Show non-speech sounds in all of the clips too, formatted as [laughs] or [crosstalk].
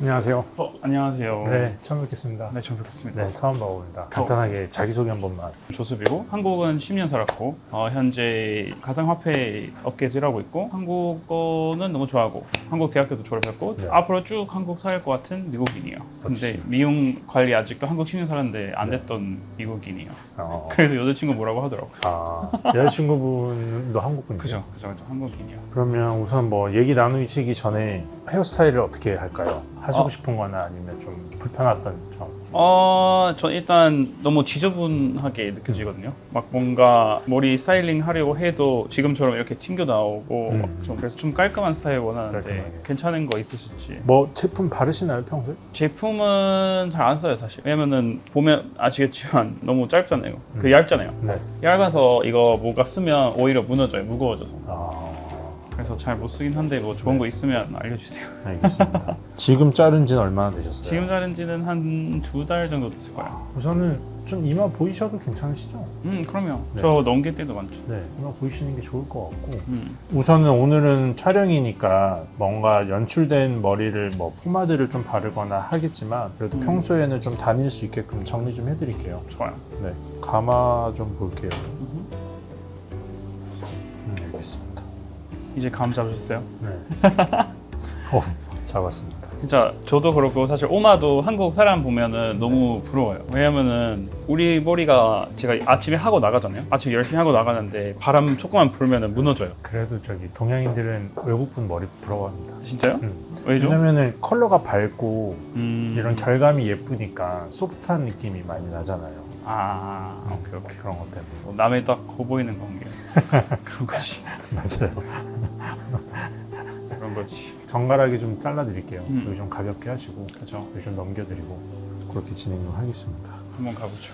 안녕하세요. 어, 안녕하세요. 네, 처음 뵙겠습니다. 네, 처음 뵙겠습니다. 네, 서한 바오입니다. 간단하게 자기소개 한 번만. 조수비고 한국은 10년 살았고 어, 현재 가상화폐 업계에서 일하고 있고 한국어는 너무 좋아하고 한국 대학교도 졸업했고 네. 앞으로 쭉 한국 살 것 같은 미국인이에요. 근데 멋지다. 미용 관리 아직도 한국 10년 살았는데 안 됐던 미국인이에요. 어, 그래서 여자친구 뭐라고 하더라고요. 아, 여자친구분도 한국 분이죠? 그죠, 그죠, 그죠. 한국인이요. 그러면 우선 뭐 얘기 나누시기 전에 헤어스타일을 어떻게 할까요? 하시고 어. 싶은 거나 아니면 좀 불편했던 점. 어, 저 일단 너무 지저분하게 느껴지거든요. 막 뭔가 머리 스타일링 하려고 해도 지금처럼 이렇게 튕겨 나오고 음. 좀 그래서 좀 깔끔한 스타일 원하는데 깔끔하게. 괜찮은 거 있으실지. 뭐 제품 바르시나요, 평소에? 제품은 잘 안 써요 사실. 왜냐면은 보면 아시겠지만 [laughs] 너무 짧잖아요. 그 음. 얇잖아요. 네. 얇아서 이거 뭐가 쓰면 오히려 무너져요. 무거워져서. 아, 그래서 잘 못 쓰긴 한데 뭐 좋은 거 있으면 알려주세요. [laughs] 알겠습니다. 지금 자른 지는 얼마나 되셨어요? 지금 자른 지는 한 두 달 정도 됐을 거예요. 우선은 좀 이마 보이셔도 괜찮으시죠? 음, 그럼요. 네. 저 넘길 때도 많죠. 네, 이마 보이시는 게 좋을 것 같고. 음. 우선은 오늘은 촬영이니까 뭔가 연출된 머리를 뭐 포마드를 좀 바르거나 하겠지만 그래도 음. 평소에는 좀 다닐 수 있게끔 정리 좀 해드릴게요. 좋아요. 네, 가마 좀 볼게요. 음. 음, 이제 감 잡으셨어요? 네. [laughs] 어, 잡았습니다. 진짜 저도 그렇고 사실 오마도 한국 사람 보면은 너무 부러워요. 왜냐면은 우리 머리가 제가 아침에 하고 나가잖아요. 아침 열심히 하고 나가는데 바람 조금만 불면은 무너져요. 그래도 저기 동양인들은 외국분 머리 부러워합니다. 진짜요? 음. 왜죠? 왜냐면은 컬러가 밝고 음... 이런 결감이 예쁘니까 소프트한 느낌이 많이 나잖아요. 아 오케이 오케이. 그런 것 때문에. 뭐 남의 딱거 보이는 관계 [laughs] 그런 거지 맞아요. 그런 거지. 정갈하게 좀 잘라드릴게요. 음. 여기 좀 가볍게 하시고 그죠? 여기 좀 넘겨드리고 그렇게 진행을 하겠습니다. 한번 가보죠.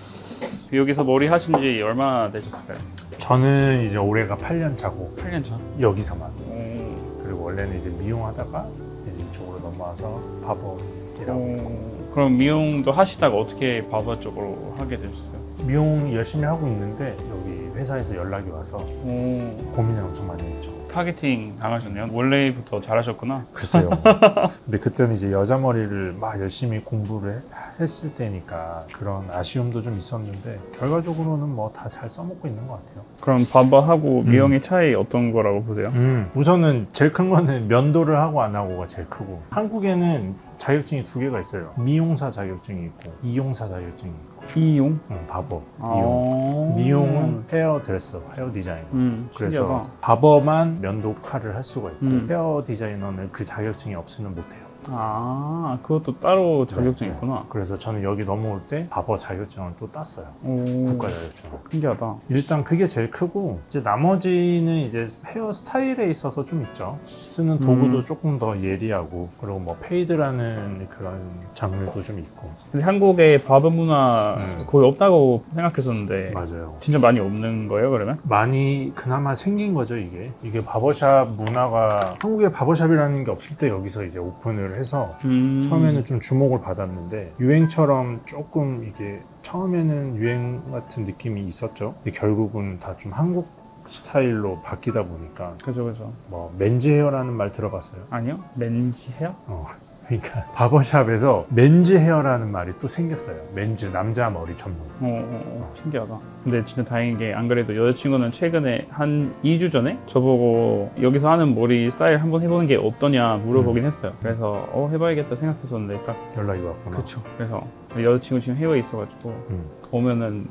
여기서 머리 하신 지 얼마나 되셨을까요? 저는 이제 올해가 8년 차고 8년 차. 여기서만 오... 그리고 원래는 이제 미용하다가 이제 이쪽으로 넘어와서 바버이라고 오... 그럼 미용도 하시다가 어떻게 바버 쪽으로 하게 되셨어요? 미용 열심히 하고 있는데 여기 회사에서 연락이 와서 오... 고민을 엄청 많이 했죠. 타겟팅 당하셨네요. 원래부터 잘하셨구나. 글쎄요. [laughs] 근데 그때는 이제 여자 머리를 막 열심히 공부를 해- 했을 때니까 그런 아쉬움도 좀 있었는데 결과적으로는 뭐 다 잘 써먹고 있는 것 같아요. 그럼 바바하고 미용의 차이 어떤 거라고 보세요? 음, 우선은 제일 큰 거는 면도를 하고 안 하고가 제일 크고 한국에는 자격증이 두 개가 있어요. 미용사 자격증이 있고 이용사 자격증이 있고 이용? 음, 바버, 이용. 아... 미용은 헤어 드레서, 헤어 디자이너. 음, 그래서 신기하다. 바버만 면도 칼을 할 수가 있고 음. 헤어 디자이너는 그 자격증이 없으면 못 해요. 아, 그것도 따로 자격증이 네, 있구나. 그래서 저는 여기 넘어올 때 바버 자격증을 또 땄어요. 오, 국가 자격증. 신기하다. 일단 그게 제일 크고 이제 나머지는 이제 헤어 스타일에 있어서 좀 있죠. 쓰는 도구도 음. 조금 더 예리하고 그리고 뭐 페이드라는 그런 장르도 좀 있고 근데 한국에 바버 문화 음. 거의 없다고 생각했었는데 맞아요. 진짜 많이 없는 거예요, 그러면? 많이 그나마 생긴 거죠 이게 이게 바버샵 문화가 한국에 바버샵이라는 게 없을 때 여기서 이제 오픈을 해서 음. 처음에는 좀 주목을 받았는데 유행처럼 조금 이게 처음에는 유행 같은 느낌이 있었죠. 근데 결국은 다 좀 한국 스타일로 바뀌다 보니까 그죠, 그죠. 뭐 맨즈 헤어라는 말 들어봤어요. 아니요? 렌지 헤어? 어, 그러니까 바버샵에서 맨즈 헤어라는 말이 또 생겼어요. 맨즈 남자 머리 전문. 어, 어, 어, 신기하다. 근데 진짜 다행인 게 안 그래도 여자친구는 최근에 한 2주 전에 저보고 여기서 하는 머리 스타일 한번 해보는 게 어떠냐 물어보긴 했어요. 그래서 어 해봐야겠다 생각했었는데 딱 연락이 왔구나. 그쵸. 그래서 여자친구 지금 해외에 있어가지고 음. 오면은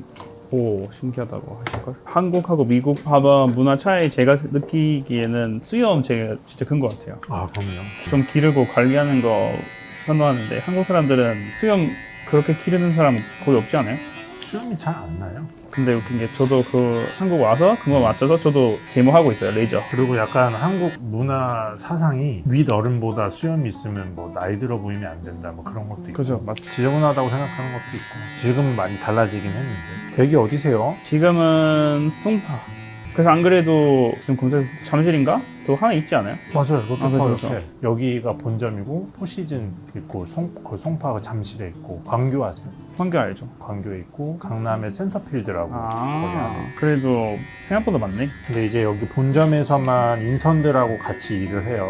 오 신기하다고 하실걸. 한국하고 미국 봐봐 문화 차이 제가 느끼기에는 수염 제가 진짜 큰 것 같아요. 아 그럼요. 좀 기르고 관리하는 거 선호하는데 한국 사람들은 수염 그렇게 기르는 사람 거의 없지 않아요? 수염이 잘 안 나요. 근데 웃긴 게 저도 그 한국 와서 그거 맞춰서 저도 제모하고 있어요 레이저. 그리고 약간 한국 문화 사상이 윗 어른보다 수염이 있으면 뭐 나이 들어 보이면 안 된다 뭐 그런 것도 있고 그죠 맞. 지저분하다고 생각하는 것도 있고 지금은 많이 달라지긴 했는데 댁이 어디세요? 지금은 송파. 그래서 안 그래도 지금 검색 잠실인가? 또 하나 있지 않아요? 맞아요. 그것도 아, 그죠, 바로 그죠. 옆에. 여기가 본점이고 포시즌 있고 송, 그 송파가 잠실에 있고 광교 아세요? 환경 알죠? 광교에 있고 강남에 센터필드라고 거기 아 안에. 그래도 생각보다 많네. 근데 이제 여기 본점에서만 인턴들하고 같이 일을 해요.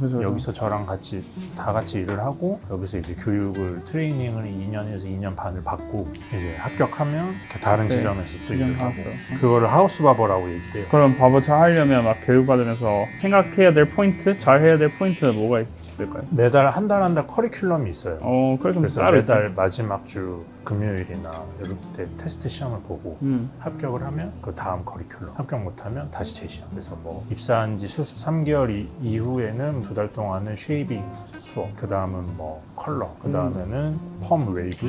그죠, 그죠. 여기서 저랑 같이 다 같이 일을 하고 여기서 이제 교육을 트레이닝을 2년에서 2년 반을 받고 이제 합격하면 이렇게 다른 네, 지점에서 또 일을 하고 하고. 그거를 하우스 바버라고 얘기해요. 그럼 바보 잘 하려면 막 교육받으면서 생각해야 될 포인트, 잘 해야 될 포인트는 뭐가 있 을까요? 매달 한 달 한 달 커리큘럼이 있어요. 어, 그럼 그래서 따로 매달 있어요. 마지막 주 금요일이나 때 테스트 시험을 보고 음, 합격을 하면 그 다음 커리큘럼 합격 못하면 다시 재시험 그래서 뭐 입사한 지 수수 3개월 이, 이후에는 두 달 동안은 쉐이빙 수업 그 다음은 뭐 컬러 그 다음에는 펌 웨이브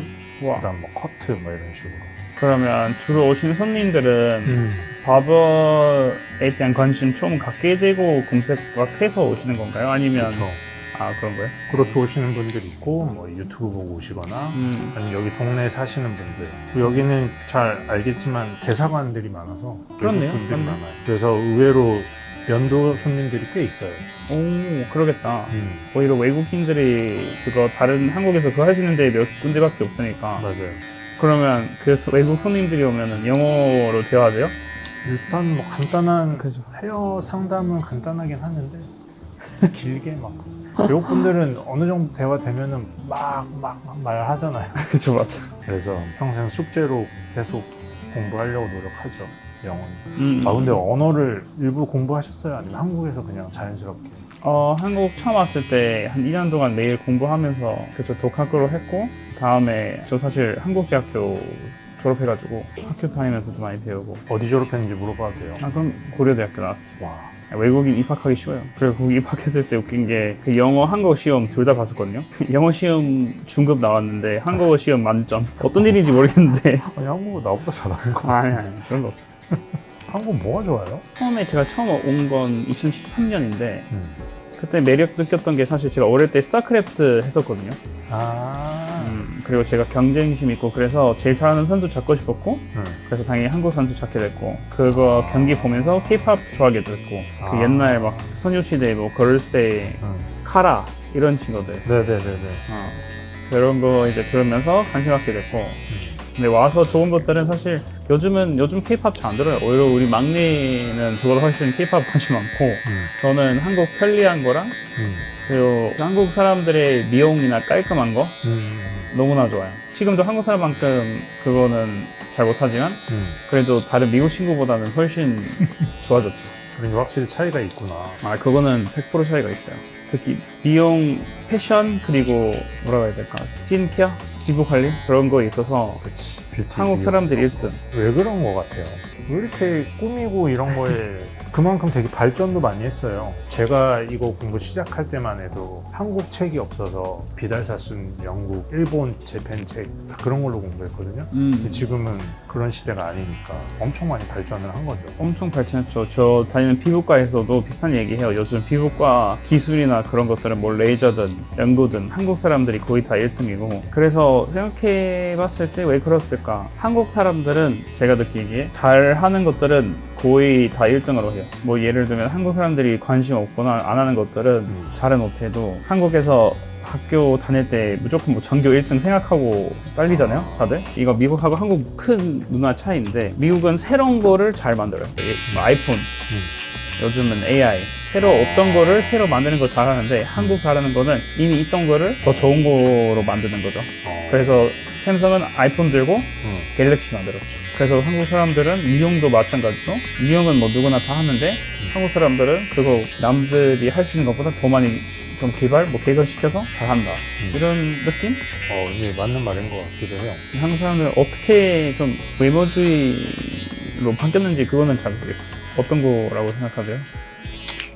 와. 그 다음 뭐 커트 뭐 이런 식으로 그러면 주로 오시는 손님들은 바버에 대한 관심 좀 갖게 되고 검색 막 해서 오시는 건가요? 아니면 그렇죠. 아 그런 거예요? 그렇게 오시는 분들이 있고 뭐 유튜브 보고 오시거나 음, 아니면 여기 동네에 사시는 분들 여기는 잘 알겠지만 대사관들이 많아서 그렇네요. 외국 분들이. 많아요 그래서 의외로 연도 손님들이 꽤 있어요 오 그러겠다. 음, 오히려 외국인들이 그거 다른 한국에서 그거 하시는데 몇 군데밖에 없으니까 맞아요 그러면 그래서 외국 손님들이 오면은 영어로 대화돼요? 일단 뭐 간단한 그죠. 헤어 상담은 간단하긴 하는데 길게 막 외국 분들은 어느 정도 대화 되면은 막 막 말하잖아요. [laughs] 그죠 맞아. 그래서 평생 숙제로 계속 공부하려고 노력하죠. 영어는. 음, 아 근데 언어를 일부 공부하셨어요? 아니면 한국에서 그냥 자연스럽게? 어 한국 처음 왔을 때 한 2년 동안 매일 공부하면서 그래서 독학으로 했고 다음에 저 사실 한국대학교 졸업해가지고 학교 다니면서도 많이 배우고 어디 졸업했는지 물어봐도 돼요. 아 그럼 고려대학교 나왔어. 와. 외국인 입학하기 쉬워요. 그리고 거기 입학했을 때 웃긴 게 그 영어, 한국어 시험 둘 다 봤었거든요. [laughs] 영어 시험 중급 나왔는데 한국어 시험 만점. 어떤 일인지 모르겠는데. [laughs] 아니 한국어 나보다 잘하는 거 아니 같아. 아니 그런 거 없어. [laughs] 한국 뭐가 좋아요? 처음에 제가 처음 온 건 2013년인데 음. 그때 매력 느꼈던 게 사실 제가 어릴 때 스타크래프트 했었거든요. 아. 음, 그리고 제가 경쟁심 있고 그래서 제일 잘하는 선수 잡고 싶었고 음. 그래서 당연히 한국 선수 찾게 됐고 그거 경기 보면서 케이팝 좋아하게 됐고 그 아. 옛날 막 소녀시대 뭐 걸스데이 음. 카라 이런 친구들 네네네네. 어, 그런 거 이제 들으면서 관심 갖게 됐고 근데 와서 좋은 것들은 사실 요즘은 요즘 케이팝 잘 안 들어요 오히려 우리 막내는 저보다 훨씬 케이팝 관심 많고 음. 저는 한국 편리한 거랑 음. 그리고 한국 사람들의 미용이나 깔끔한 거 음. 너무나 좋아요 지금도 한국 사람만큼 그거는 잘 못하지만 음. 그래도 다른 미국 친구보다는 훨씬 [laughs] 좋아졌죠 그런 확실히 차이가 있구나. 아 그거는 100% 차이가 있어요. 특히 미용, 패션 그리고 뭐라고 해야 될까 스킨케어, 피부 관리 그런 거에 있어서 그렇지. 뷰티. 한국 사람들이 1등. 왜 그런 것 같아요? 왜 이렇게 꾸미고 이런 거에 그만큼 되게 발전도 많이 했어요. 제가 이거 공부 시작할 때만 해도 한국 책이 없어서 비달사 쓴 영국, 일본, 재팬 책 다 그런 걸로 공부했거든요. 근데 음, 지금은 그런 시대가 아니니까 엄청 많이 발전을 한 거죠. 엄청 발전했죠. 저 다니는 피부과에서도 비슷한 얘기해요. 요즘 피부과 기술이나 그런 것들은 뭐 레이저든 연고든 한국 사람들이 거의 다 1등이고 그래서 생각해봤을 때 왜 그랬을까? 한국 사람들은 제가 느끼기에 잘 하는 것들은 거의 다 1등으로 해요. 뭐 예를 들면 한국 사람들이 관심 없거나 안 하는 것들은 음. 잘은 못해도 한국에서 학교 다닐 때 무조건 뭐 전교 1등 생각하고 딸리잖아요, 다들. 이거 미국하고 한국 큰 문화 차이인데 미국은 새로운 거를 잘 만들어요. 뭐 아이폰, 요즘은 AI. 새로 없던 거를 새로 만드는 거 잘하는데 한국 잘하는 거는 이미 있던 거를 더 좋은 거로 만드는 거죠. 어. 그래서 샘성은 아이폰 들고 음. 갤럭시 만들었죠. 그래서 한국 사람들은 미용도 마찬가지로 미용은 뭐 누구나 다 하는데 한국 사람들은 그거 남들이 할 수 있는 것보다 더 많이 좀 개발, 뭐 개선시켜서 잘한다. 이런 느낌? 어, 이게 맞는 말인 것 같기도 해요. 한국 사람들은 어떻게 좀 외모주의로 바뀌었는지 그거는 잘 모르겠어요. 어떤 거라고 생각하세요?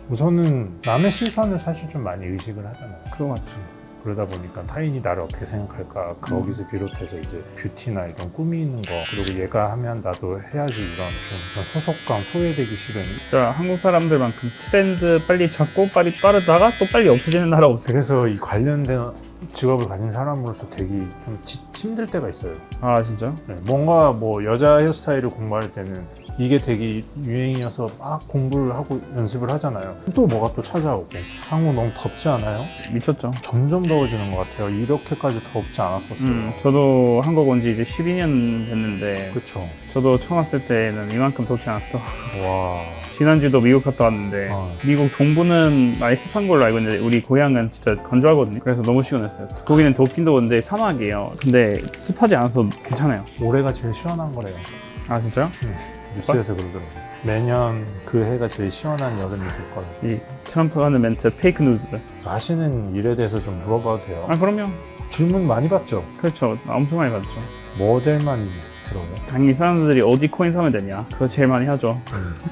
우선은 남의 시선을 사실 좀 많이 의식을 하잖아요. 그거 맞죠. 그러다 보니까 타인이 나를 어떻게 생각할까 거기서 비롯해서 이제 뷰티나 이런 꾸미는 거 그리고 얘가 하면 나도 해야지 이런 좀 소속감 소외되기 싫은 진짜 한국 사람들만큼 트렌드 빨리 잡고 빨리 따르다가 또 빨리 없어지는 나라 없어요. 그래서 이 관련된 직업을 가진 사람으로서 되게 좀 지- 힘들 때가 있어요 아 진짜? 네, 뭔가 뭐 여자 헤어스타일을 공부할 때는 이게 되게 유행이어서 막 공부를 하고 연습을 하잖아요 또 뭐가 또 찾아오고 한국 너무 덥지 않아요? 미쳤죠. 점점 더워지는 것 같아요 이렇게까지 덥지 않았었어요 음, 저도 한국 온 지 이제 12년 됐는데 그쵸 저도 처음 왔을 때는 이만큼 덥지 않았어. [laughs] 와 지난주도 미국 갔다 왔는데 어. 미국 동부는 많이 습한 걸로 알고 있는데 우리 고향은 진짜 건조하거든요. 그래서 너무 시원했어요. 거기는 덥긴 더운데 사막이에요. 근데 습하지 않아서 괜찮아요. 올해가 제일 시원한 거래요. 아 진짜요? 뉴스에서 그러더라고요. 매년 그 해가 제일 시원한 여름이 될 거예요. 이 트럼프 하는 멘트 페이크 뉴스. 하시는 일에 대해서 좀 물어봐도 돼요? 아 그럼요. 질문 많이 받죠? 그렇죠. 엄청 많이 받죠. 뭐 제일 많이 들어요? 당연히 사람들이 어디 코인 사면 되냐 그거 제일 많이 하죠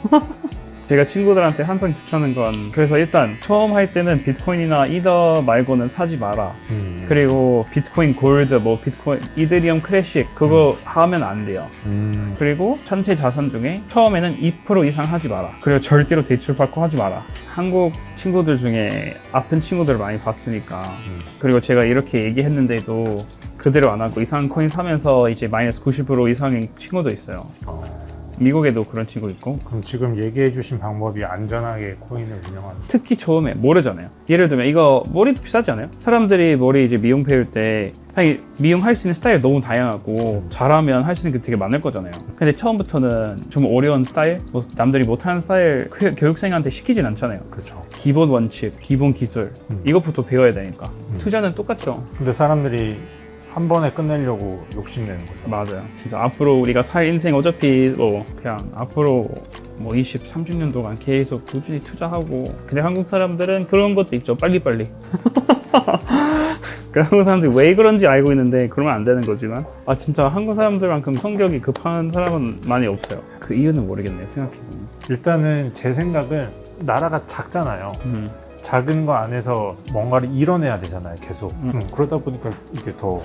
[laughs] 제가 친구들한테 항상 추천하는 건 그래서 일단 처음 할 때는 비트코인이나 이더 말고는 사지 마라 음. 그리고 비트코인 골드 뭐 비트코인 이더리움 클래식 그거 하면 안 돼요 음. 그리고 전체 자산 중에 처음에는 2% 이상 하지 마라 그리고 절대로 대출 받고 하지 마라 한국 친구들 중에 아픈 친구들을 많이 봤으니까 음. 그리고 제가 이렇게 얘기했는데도 그대로 안 하고 이상한 코인 사면서 이제 마이너스 90% 이상의 친구도 있어요. 어. 미국에도 그런 친구 있고 그럼 지금 얘기해 주신 방법이 안전하게 코인을 운영하는 특히 처음에 모르잖아요. 예를 들면 이거 머리도 비싸지 않아요? 사람들이 머리 이제 미용 배울 때 사실 미용할 수 있는 스타일 너무 다양하고 잘하면 할 수 있는 게 되게 많을 거잖아요. 근데 처음부터는 좀 어려운 스타일, 뭐 남들이 못하는 스타일 그- 교육생한테 시키진 않잖아요. 그렇죠. 기본 원칙, 기본 기술 음. 이것부터 배워야 되니까 음. 투자는 똑같죠. 근데 사람들이 한 번에 끝내려고 욕심내는 거죠. 맞아요. 진짜 앞으로 우리가 살 인생 어차피 뭐 그냥 앞으로 뭐 20, 30년 동안 계속 꾸준히 투자하고 근데 한국 사람들은 그런 것도 있죠. 빨리빨리. [laughs] 그 한국 사람들이 왜 그런지 알고 있는데 그러면 안 되는 거지만 아 진짜 한국 사람들만큼 성격이 급한 사람은 많이 없어요. 그 이유는 모르겠네요. 생각해보면. 일단은 제 생각은 나라가 작잖아요. 음. 작은 거 안에서 뭔가를 이뤄내야 되잖아요. 계속. 음. 음, 그러다 보니까 이게 더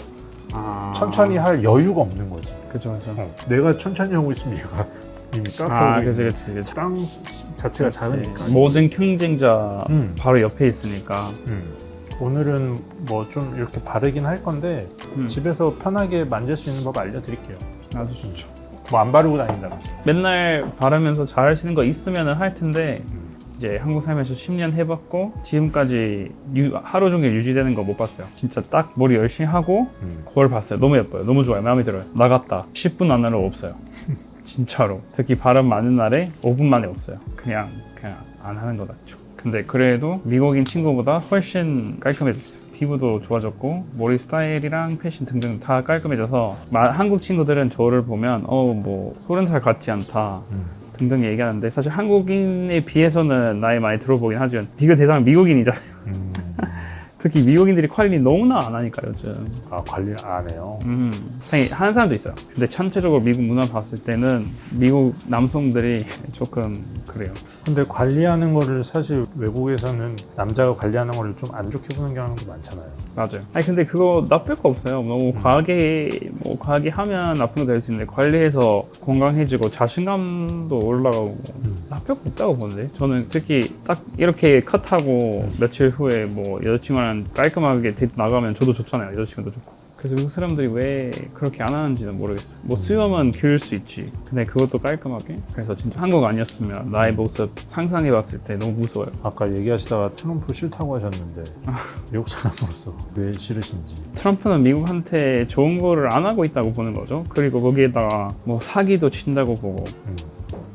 아... 천천히 할 여유가 없는 거지. 그죠 그죠. 어, 내가 천천히 하고 있으면 얘가 이미 아 깎아오고 그지 있는 그지 그지. 땅 자체가 작으니까. 모든 경쟁자 음. 바로 옆에 있으니까. 음. 오늘은 뭐 좀 이렇게 바르긴 할 건데 음. 집에서 편하게 만질 수 있는 법 알려드릴게요. 아주 좋죠. 뭐 안 바르고 다닌다면서. 맨날 바르면서 있는 거 있으면 할 텐데 음. 이제 한국 살면서 10년 해봤고 지금까지 유- 하루 종일 유지되는 거 못 봤어요. 진짜 딱 머리 열심히 하고 음. 그걸 봤어요. 너무 예뻐요. 너무 좋아요. 마음에 들어요. 나갔다. 10분 안으로 없어요. [laughs] 진짜로. 특히 바람 많은 날에 5분 만에 없어요. 그냥 그냥 안 하는 거 낫죠. 근데 그래도 미국인 친구보다 훨씬 깔끔해졌어요. 피부도 좋아졌고 머리 스타일이랑 패션 등등 다 깔끔해져서 마- 한국 친구들은 저를 보면 어 뭐 서른 살 같지 않다 음. 등등 얘기하는데 사실 한국인에 비해서는 나이 많이 들어보긴 하지만 네가 대상 미국인이잖아요. 음. [laughs] 특히 미국인들이 관리 너무나 안 하니까 요즘. 아 관리 안 해요. 음, 하는 사람도 있어요. 근데 전체적으로 미국 문화 봤을 때는 미국 남성들이 조금 그래요. 근데 관리하는 거를 사실 외국에서는 남자가 관리하는 거를 좀 안 좋게 보는 경우도 많잖아요. 맞아요. 아니 근데 그거 나쁠 거 없어요. 너무 과하게 뭐 과하게 하면 나쁜 거 될 수 있는데 관리해서 건강해지고 자신감도 올라가고 음. 나쁠 거 없다고 보는데 저는 특히 딱 이렇게 컷하고 며칠 후에 뭐 여자친구랑 깔끔하게 데이트 나가면 저도 좋잖아요. 여자친구도 좋고. 그래서 미국 사람들이 왜 그렇게 안 하는지는 모르겠어요. 뭐 수염은 기를 수 있지. 근데 그것도 깔끔하게. 그래서 진짜 한국 아니었으면 나의 모습 상상해봤을 때 너무 무서워요. 아까 얘기하시다가 트럼프 싫다고 하셨는데 [laughs] 미국 사람으로서 왜 싫으신지. 트럼프는 미국한테 좋은 거를 안 하고 있다고 보는 거죠. 그리고 거기에다가 뭐 사기도 친다고 보고. 음.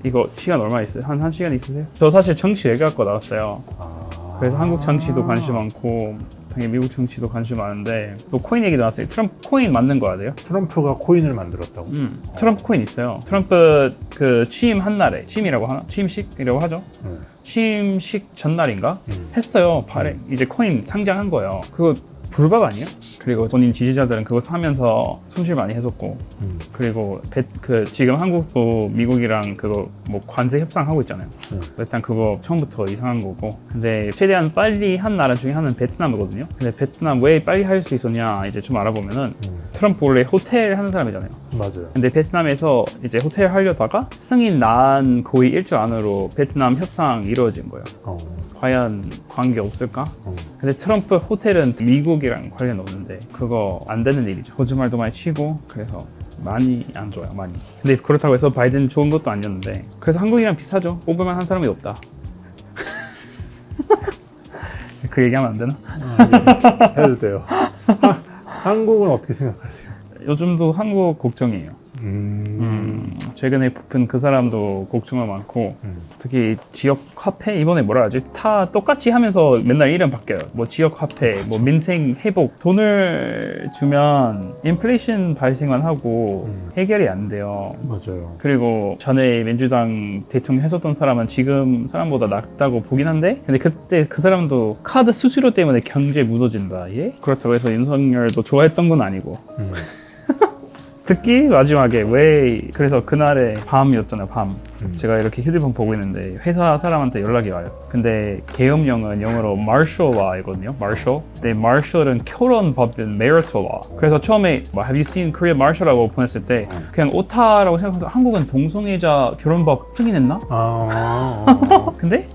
이거 시간 얼마 있어요? 한, 한 시간 있으세요? 저 사실 정치 외교학과 나왔어요. 아. 그래서 한국 정치도 관심 많고 당연히 미국 정치도 관심 많은데 또 코인 얘기 나왔어요. 트럼프 코인 맞는 거 알아요? 트럼프가 코인을 만들었다고. 음, 트럼프 코인 있어요. 트럼프 그 취임 한 날에 취임이라고 하나? 취임식이라고 하죠. 음. 취임식 전날인가 음. 했어요. 발행 이제 코인 상장한 거예요. 그거 불법 아니에요? 그리고 본인 지지자들은 그거 사면서 손실 많이 했었고 음. 그리고 배- 그 지금 한국도 미국이랑 그거 뭐 관세 협상하고 있잖아요. 음. 일단 그거 처음부터 이상한 거고. 근데 최대한 빨리 한 나라 중에 하나는 베트남이거든요. 근데 베트남 왜 빨리 할 수 있었냐 이제 좀 알아보면은 음. 트럼프 원래 호텔 하는 사람이잖아요. 맞아요. 근데 베트남에서 이제 호텔 하려다가 승인 난 거의 일주일 안으로 베트남 협상 이루어진 거예요. 어. 과연 관계 없을까? 어. 근데 트럼프 호텔은 미국이랑 관련 없는데 그거 안 되는 일이죠. 거짓말도 많이 치고 그래서 많이 안 좋아요, 많이. 근데 그렇다고 해서 바이든 좋은 것도 아니었는데 그래서 한국이랑 비슷하죠. 뽑을 만 한 사람이 없다. [laughs] 그 얘기하면 안 되나? 해도 돼요. 한국은 어떻게 생각하세요? 요즘도 한국 걱정이에요. 음. 음, 최근에 뽑힌 그 사람도 걱정이 많고 음. 특히 지역 화폐 이번에 뭐라 하지? 다 똑같이 하면서 맨날 이름 바뀌어요. 뭐 지역 화폐, 뭐 민생 회복 돈을 주면 인플레이션 발생만 하고 음. 해결이 안 돼요. 맞아요. 그리고 전에 민주당 대통령 했었던 사람은 지금 사람보다 낫다고 보긴 한데 근데 그때 그 사람도 카드 수수료 때문에 경제 무너진다 예? 그렇다고 해서 윤석열도 좋아했던 건 아니고 음. 특히 마지막에 왜 그래서 그날에 밤이었잖아요 밤. 음. 제가 이렇게 휴대폰 보고 있는데 회사 사람한테 연락이 와요. 근데 계엄령은 영어로 martial law이거든요 martial 근데 martial은 결혼 법인 marital law 그래서 처음에 뭐 have you seen Korea martial라고 보냈을 때 그냥 오타라고 생각해서 한국은 동성애자 결혼법 승인했나? 아, 어, 근데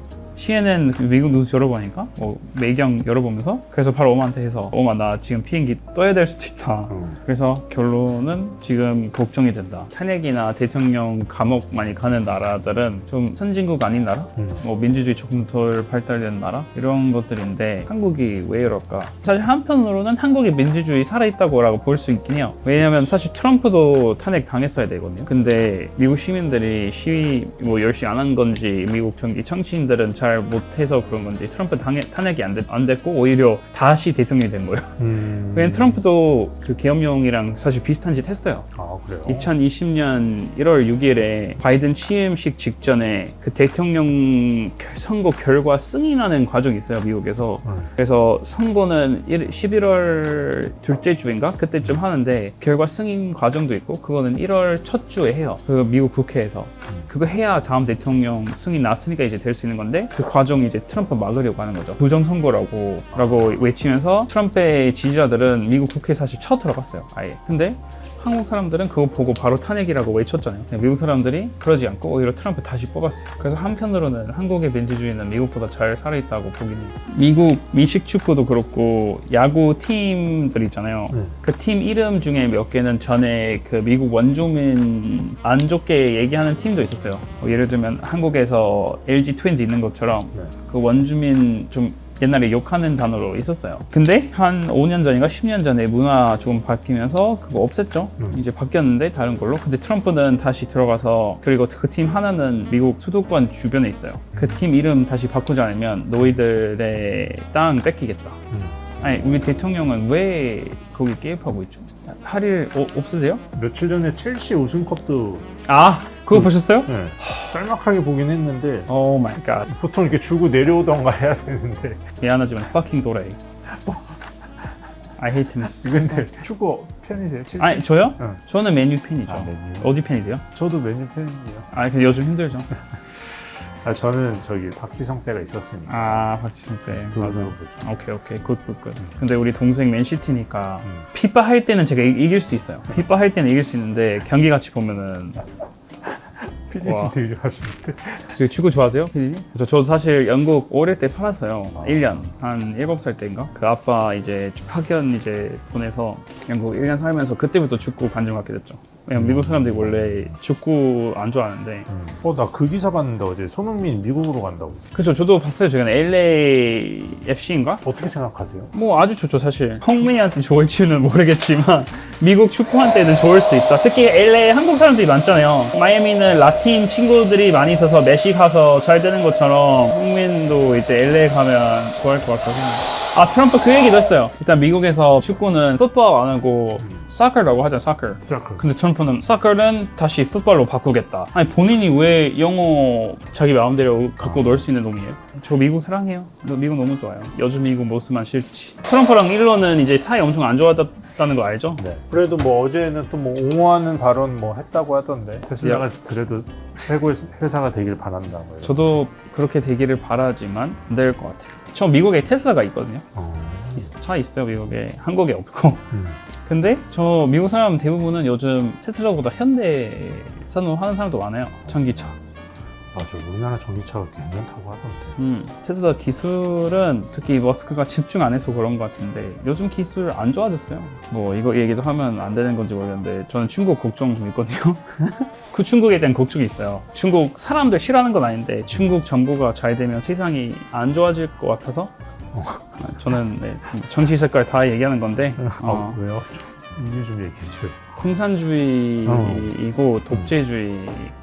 CNN 미국 뉴스 열어보니까 뭐 매경 열어보면서 그래서 바로 엄마한테 해서 엄마 나 지금 비행기 떠야 될 수도 있다. 음. 그래서 결론은 지금 걱정이 된다. 탄핵이나 대통령 감옥 많이 가는 나라들은 좀 선진국 아닌 나라? 음. 뭐 민주주의 조금 덜 발달된 나라? 이런 것들인데 한국이 왜 이럴까? 사실 한편으로는 한국의 민주주의 살아있다고라고 볼 수 있긴 해요. 왜냐면 사실 트럼프도 탄핵 당했어야 되거든요. 근데 미국 시민들이 시위 뭐 열심히 안 한 건지 미국 정기 정치인들은 잘 못해서 그런 건지 트럼프 당해, 탄핵이 안, 됐, 안 됐고 오히려 다시 대통령이 된 거예요 음. [laughs] 왜냐면 트럼프도 그 계엄령이랑 사실 비슷한 짓 했어요 아, 그래요? 2020년 1월 6일에 바이든 취임식 직전에 그 대통령 결- 선거 결과 승인하는 과정이 있어요 미국에서 음. 그래서 선거는 1, 11월 둘째 주인가 그때쯤 하는데 결과 승인 과정도 있고 그거는 1월 첫 주에 해요 그 미국 국회에서 그거 해야 다음 대통령 승인 났으니까 이제 될 수 있는 건데 그 과정이 이제 트럼프 막으려고 하는 거죠. 부정 선거라고 라고 외치면서 트럼프의 지지자들은 미국 국회에 사실 쳐 들어갔어요 아예. 근데 한국 사람들은 그거 보고 바로 탄핵이라고 외쳤잖아요. 미국 사람들이 그러지 않고 오히려 트럼프 다시 뽑았어요. 그래서 한편으로는 한국의 민주주의는 미국보다 잘 살아있다고 보긴 해요. 미국 미식 축구도 그렇고 야구 팀들 있잖아요. 네. 그팀 이름 중에 몇 개는 전에 그 미국 원주민 안 좋게 얘기하는 팀도 있었어요. 뭐 예를 들면 한국에서 LG 트윈즈 있는 것처럼 네. 그 원주민 좀 옛날에 욕하는 단어로 있었어요. 근데 한 5년 전인가 10년 전에 문화 좀 바뀌면서 그거 없앴죠. 음. 이제 바뀌었는데 다른 걸로. 근데 트럼프는 다시 들어가서 그리고 그 팀 하나는 미국 수도권 주변에 있어요. 그 팀 이름 다시 바꾸지 않으면 너희들의 땅 뺏기겠다. 음. 아니 우리 대통령은 왜 거기 개입하고 있죠? 할일 없으세요? 며칠 전에 첼시 우승컵도 아 그거 보셨어요? 네, 짤막하게 보긴 했는데 오 마이 갓 보통 이렇게 주고 내려오던가 해야 되는데 미안하지만 fucking 도레이 I hate him 근데 축구 팬이세요? 첼시? 아니 저요? 응. 저는 메뉴 팬이죠 아, 메뉴. 어디 팬이세요? 저도 메뉴 팬이에요. 아 근데 요즘 힘들죠 아 저는 저기 박지성 때가 있었으니까 아 박지성 때 맞아 보죠. 오케이 오케이 굿굿굿 근데 우리 동생 맨시티니까 음. 피파 할 때는 제가 이- 이길 수 있어요 피파 할 때는 이길 수 있는데 경기 같이 보면은 피디님 와. 되게 좋아하시는데. 저 축구 좋아하세요, 피디님? 저, 저도 사실 영국 어릴 때 살았어요. 1년. 한 7살 때인가? 그 아빠 이제 파견 이제 보내서 영국 1년 살면서 그때부터 축구 관심 갖게 됐죠. 왜냐면 미국 사람들이 원래 축구 안 좋아하는데. 어 나 그 기사 봤는데 어제 손흥민 미국으로 간다고. 그죠. 저도 봤어요. 최근에 LAFC인가? 어떻게 생각하세요? 뭐 아주 좋죠, 사실. 성민이한테 좋을지는 모르겠지만 [laughs] 미국 축구한테는 좋을 수 있다. 특히 LA 한국 사람들이 많잖아요. 마이애미는 라틴 친구들이 많이 있어서 메시 가서 잘 되는 것처럼 성민도 이제 LA 가면 좋아할 것 같아서. 아 트럼프 그 얘기도 했어요. 일단 미국에서 축구는 풋볼 안 하고 사커라고 하잖아, 사커. 사크. 근데 트럼프는 사커는 다시 풋볼로 바꾸겠다. 아니 본인이 왜 영어 자기 마음대로 갖고 놀 수 있는 놈이에요? 저 미국 사랑해요. 너 미국 너무 좋아요. 요즘 미국 모습만 싫지. 트럼프랑 일론은 이제 사이 엄청 안 좋아졌다는 거 알죠? 네. 그래도 뭐 어제는 또 뭐 옹호하는 발언 뭐 했다고 하던데 테슬라가 야. 그래도 최고의 회사가 되길 바란다고요. 저도 그렇게 되기를 바라지만 안 될 것 같아요. 저 미국에 테슬라가 있거든요. 어. 있- 차 있어요 미국에 한국에 없고. 음. 근데 저 미국 사람 대부분은 요즘 테슬라보다 현대 선호하는 사람도 많아요. 전기차. 맞아. 우리나라 전기차가 괜찮다고 하던데. 음, 테슬라 기술은 특히 머스크가 집중 안 해서 그런 것 같은데 요즘 기술 안 좋아졌어요. 뭐 이거 얘기도 하면 안 되는 건지 모르겠는데 저는 중국 걱정 좀 있거든요. [laughs] 그 중국에 대한 걱정이 있어요. 중국 사람들 싫어하는 건 아닌데 중국 정부가 잘 되면 세상이 안 좋아질 것 같아서 어. 저는 네, 정치 색깔 다 얘기하는 건데 아 어, 왜요? 이유 좀 얘기해 줘요. 공산주의이고 독재주의,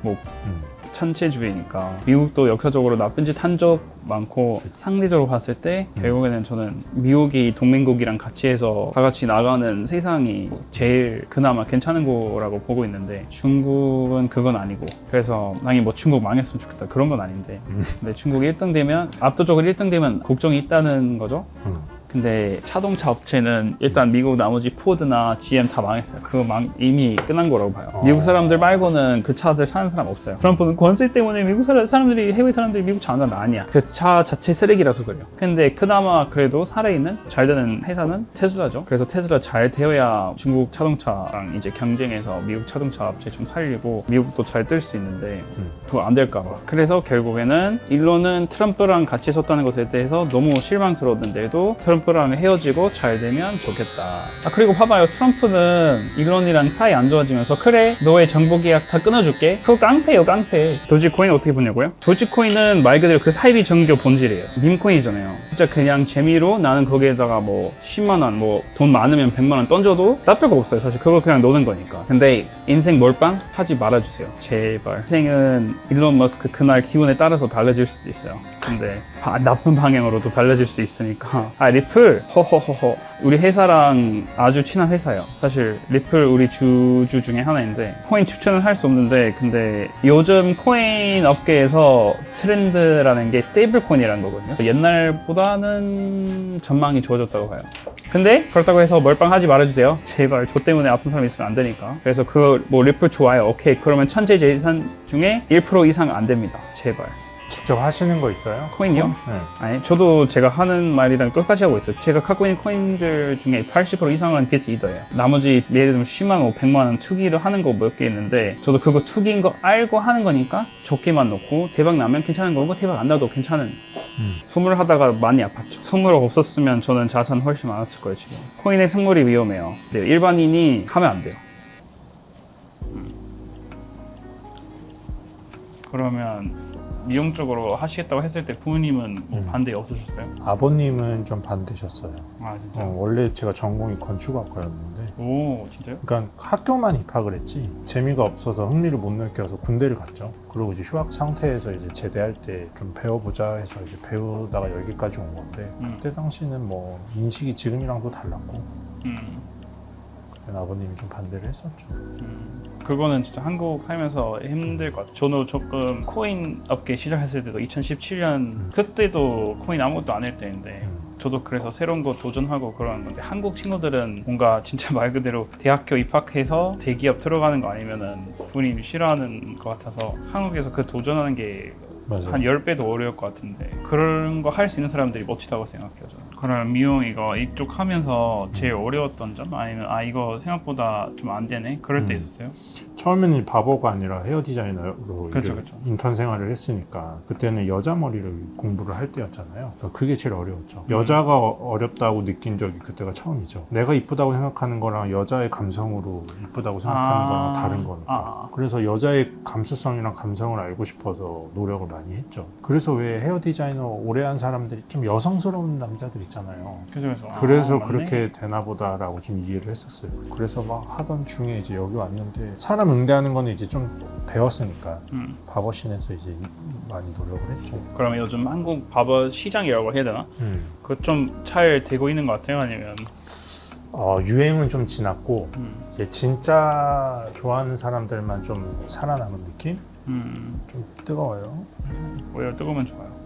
뭐 음. 천체주의니까. 미국도 역사적으로 나쁜 짓 한 적 많고 상대적으로 봤을 때 결국에는 저는 미국이 동맹국이랑 같이 해서 다 같이 나가는 세상이 제일 그나마 괜찮은 거라고 보고 있는데 중국은 그건 아니고 그래서 당연히 뭐 중국 망했으면 좋겠다 그런 건 아닌데 근데 중국이 1등 되면 압도적으로 1등 되면 걱정이 있다는 거죠? 음. 근데 자동차 업체는 일단 미국 나머지 포드나 GM 다 망했어요. 그거 망, 이미 끝난 거라고 봐요. 어. 미국 사람들 말고는 그 차들 사는 사람 없어요. 트럼프는 관세 때문에 미국 사람, 사람들이 해외 사람들이 미국 차안 사는 아니야. 그 차 자체 쓰레기라서 그래요. 근데 그나마 그래도 살아있는 잘 되는 회사는 테슬라죠. 그래서 테슬라 잘 되어야 중국 자동차랑 이제 경쟁해서 미국 자동차 업체 좀 살리고 미국도 잘 뜰 수 있는데 음. 그거 안 될까 봐. 그래서 결국에는 일론은 트럼프랑 같이 섰다는 것에 대해서 너무 실망스러웠는데도 트럼프 랑 헤어지고 잘 되면 좋겠다. 아 그리고 봐봐요. 트럼프는 일론이랑 사이 안 좋아지면서 그래 너의 정보 계약 다 끊어줄게. 그거 깡패예요 깡패. 도지코인 어떻게 보냐고요? 도지코인은 말 그대로 그 사이비 정교 본질이에요. 밈코인이잖아요. 진짜 그냥 재미로 나는 거기에다가 뭐 10만 원, 뭐 돈 많으면 100만 원 던져도 나쁠 거 없어요. 사실 그거 그냥 노는 거니까. 근데 인생 몰빵 하지 말아주세요. 제발. 인생은 일론 머스크 그날 기분에 따라서 달라질 수도 있어요. 근데 아, 나쁜 방향으로도 달라질 수 있으니까. [laughs] 아 리플 허허허허. 우리 회사랑 아주 친한 회사예요. 사실 리플 우리 주주 중에 하나인데 코인 추천을 할 수 없는데 근데 요즘 코인 업계에서 트렌드라는 게 스테이블 코인이라는 거거든요. 옛날보다는 전망이 좋아졌다고 봐요. 근데 그렇다고 해서 멀빵하지 말아주세요. 제발 저 때문에 아픈 사람 있으면 안 되니까. 그래서 그 뭐 리플 좋아요. 오케이. 그러면 천재 재산 중에 1% 이상 안 됩니다. 제발. 직접 하시는 거 있어요? 코인이요? 네. 아니 저도 제가 하는 말이랑 똑같이 하고 있어요. 제가 갖고 있는 코인들 중에 80% 이상은 비트 이더예요. 나머지 예를 들면 10만 원, 100만 원 투기를 하는 거 몇 개 있는데 저도 그거 투기인 거 알고 하는 거니까 적게만 넣고 대박 나면 괜찮은 거고 대박 안 나도 괜찮은 음. 선물 하다가 많이 아팠죠. 선물 없었으면 저는 자산 훨씬 많았을 거예요 지금. 코인의 선물이 위험해요. 네, 일반인이 하면 안 돼요. 음. 그러면 미용적으로 하시겠다고 했을 때 부모님은 뭐 음. 반대 없으셨어요? 아버님은 좀 반대셨어요. 아 진짜? 어, 원래 제가 전공이 건축학과였는데 오 진짜요? 그러니까 학교만 입학을 했지 재미가 없어서 흥미를 못 느껴서 군대를 갔죠. 그리고 이제 휴학 상태에서 이제 제대할 때 좀 배워보자 해서 이제 배우다가 여기까지 온 건데 음. 그때 당시는 뭐 인식이 지금이랑도 달랐고 음, 그때 아버님이 좀 반대를 했었죠. 음. 그거는 진짜 한국 살면서 힘들 것 같아요. 저도 조금 코인 업계 시작했을 때도 2017년 그때도 코인 아무것도 안 할 때인데 음. 저도 그래서 새로운 거 도전하고 그러는 건데 한국 친구들은 뭔가 진짜 [laughs] 말 그대로 대학교 입학해서 대기업 들어가는 거 아니면은 부모님이 싫어하는 것 같아서 한국에서 그 도전하는 게 맞아요. 한 10배도 어려울 것 같은데 그런 거 할 수 있는 사람들이 멋지다고 생각해요 저는 그럼 미용 이거 이쪽 하면서 제일 어려웠던 점? 아니면 아 이거 생각보다 좀 안 되네? 그럴 때 음. 있었어요? 처음에는 바보가 아니라 헤어 디자이너로 그렇죠, 그렇죠. 인턴 생활을 했으니까 그때는 여자 머리를 공부를 할 때였잖아요. 그게 제일 어려웠죠. 음. 여자가 어- 어렵다고 느낀 적이 그때가 처음이죠. 내가 이쁘다고 생각하는 거랑 여자의 감성으로 이쁘다고 생각하는 아. 거랑 다른 거니까. 아. 그래서 여자의 감수성이랑 감성을 알고 싶어서 노력을 많이 했죠. 그래서 왜 헤어 디자이너 오래 한 사람들이 좀 여성스러운 남자들 있잖아요. 그래서 그래서, 아, 그래서 맞네. 그렇게 되나 보다라고 좀 이해를 했었어요. 그래서 막 하던 중에 이제 여기 왔는데 사람 응대하는 거는 이제 좀 배웠으니까 음. 바버신에서 이제 많이 노력을 했죠. 그러면 요즘 한국 바버 시장이라고 해야 되나? 그좀 잘 되고 있는 것 같아요? 아니면 어, 유행은 좀 지났고 음, 이제 진짜 좋아하는 사람들만 좀 살아남은 느낌? 음, 좀 뜨거워요. 오히려 뜨거우면 좋아요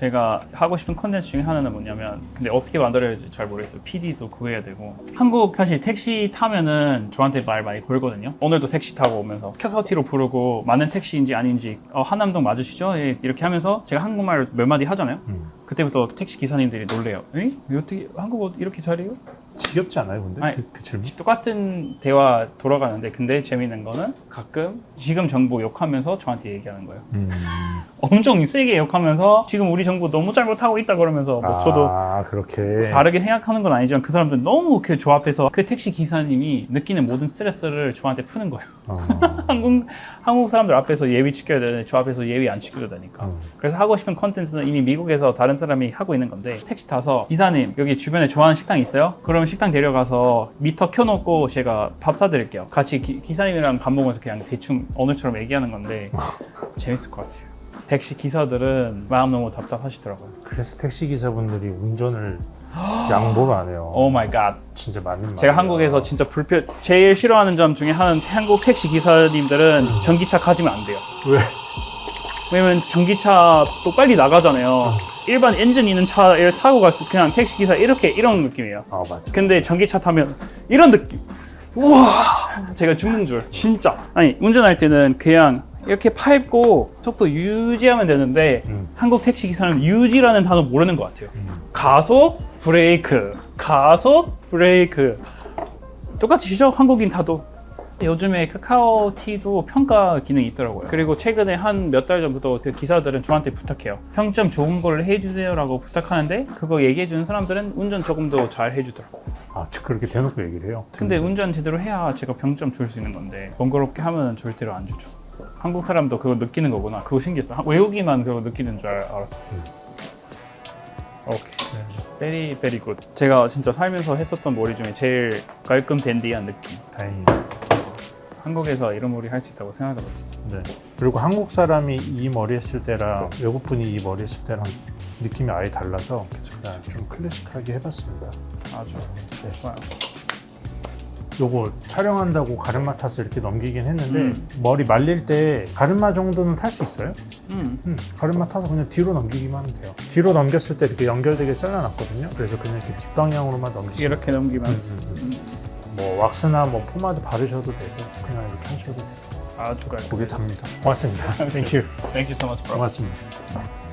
제가 하고 싶은 컨텐츠 중에 하나는 뭐냐면 근데 어떻게 만들어야 할지 잘 모르겠어요 PD도 구해야 되고 한국 사실 택시 타면은 저한테 말 많이 걸거든요 오늘도 택시 타고 오면서 카카오티로 부르고 맞는 택시인지 아닌지 어, 한남동 맞으시죠? 예, 이렇게 하면서 제가 한국말 몇 마디 하잖아요 음. 그때부터 택시 기사님들이 놀래요 에? 어떻게 한국어 이렇게 잘해요? 지겹지 않아요, 근데? 아니, 그, 그 질문? 똑같은 대화 돌아가는데 근데 재밌는 거는 가끔 지금 정보 욕하면서 저한테 얘기하는 거예요 음. [laughs] 엄청 세게 욕하면서 지금 우리 정부 너무 잘못하고 있다 그러면서 뭐 저도 아, 그렇게. 다르게 생각하는 건 아니지만 그 사람들 너무 그 조합해서 그 택시 기사님이 느끼는 모든 스트레스를 저한테 푸는 거예요. 어. [laughs] 한국 한국 사람들 앞에서 예의 지켜야 되는데 저 앞에서 예의 안 지켜야 되니까. 음. 그래서 하고 싶은 컨텐츠는 이미 미국에서 다른 사람이 하고 있는 건데 택시 타서 기사님 여기 주변에 좋아하는 식당 있어요? 그럼 식당 데려가서 미터 켜놓고 제가 밥 사드릴게요. 같이 기, 기사님이랑 밥 먹으면서 그냥 대충 오늘처럼 얘기하는 건데 [laughs] 재밌을 것 같아요. 택시 기사들은 마음 너무 답답하시더라고요. 그래서 택시 기사분들이 운전을 [gasps] 양보를 안 해요. 오 마이 갓. 진짜 맞는 말. 제가 한국에서 진짜 불편 제일 싫어하는 점 중에 하나는 한국 택시 기사님들은 전기차 가지면 안 돼요. 왜? 왜냐면 전기차 또 빨리 나가잖아요. 일반 엔진 있는 차를 타고 갔을 때 그냥 택시 기사 이렇게 이런 느낌이에요. 아 맞아. 근데 전기차 타면 이런 느낌. 우와, 제가 죽는 줄. 진짜. 아니 운전할 때는 그냥 이렇게 밟고 속도 유지하면 되는데 음. 한국 택시 기사는 유지라는 단어 모르는 것 같아요. 음. 가속, 브레이크, 가속, 브레이크. 똑같이 시죠? 한국인 타도. 요즘에 카카오 티도 평가 기능이 있더라고요. 그리고 최근에 한 몇 달 전부터 그 기사들은 저한테 부탁해요. 평점 좋은 걸 해주세요라고 부탁하는데 그거 얘기해주는 사람들은 운전 조금 더 잘 해주더라고요. 아 그렇게 대놓고 얘기를 해요. 근데 운전 제대로 해야 제가 평점 줄 수 있는 건데 번거롭게 하면 절대로 안 주죠. 한국 사람도 그거 느끼는 거구나. 그거 신기했어. 한- 외국인만 그거 느끼는 줄 알- 알았어. 오케이. 베리 베리 굿. 제가 진짜 살면서 했었던 머리 중에 제일 깔끔 댄디한 느낌. 다행이다. 한국에서 이런 머리 할 수 있다고 생각도 못했어. 네. 그리고 한국 사람이 이 머리 했을 때랑 외국 분이 이 머리 했을 때랑 느낌이 아예 달라서 그냥 좀 클래식하게 해봤습니다. 아주 네. 좋아요. 요거 촬영한다고 가르마 타서 이렇게 넘기긴 했는데 음. 머리 말릴 때 가르마 정도는 탈 수 있어요? 음. 음, 가르마 타서 그냥 뒤로 넘기기만 하면 돼요. 뒤로 넘겼을 때 이렇게 연결되게 잘라놨거든요. 그래서 그냥 이렇게 뒷방향으로만 넘기시면 이렇게 넘기면 음, 음, 음. 뭐 왁스나 뭐 포마드 바르셔도 되고 그냥 이렇게 하셔도 되고 아주 깔끔. 고개 답니다. 고맙습니다. 땡큐. Thank you so much, bro. 고맙습니다.